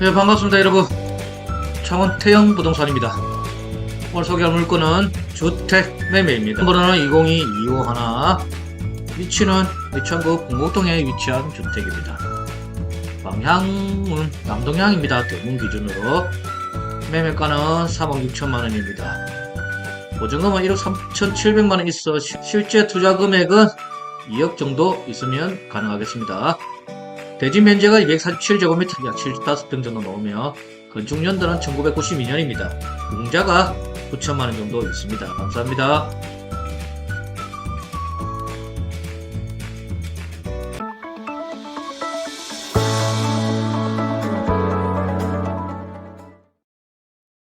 네, 반갑습니다, 여러분. 창원 태영 부동산입니다. 오늘 소개할 물건은 주택 매매입니다. 번호는 202-251. 위치는 의창구 공곡동에 위치한 주택입니다. 방향은 남동향입니다. 대문 기준으로. 매매가는 3억 6천만 원입니다. 보증금은 1억 3천7백만 원 있어 시- 실제 투자 금액은 2억 정도 있으면 가능하겠습니다. 대지 면적은 247제곱미터 약 75평 정도 나오며 건축 연도는 1992년입니다. 공자가 9천만 원 정도 있습니다. 감사합니다.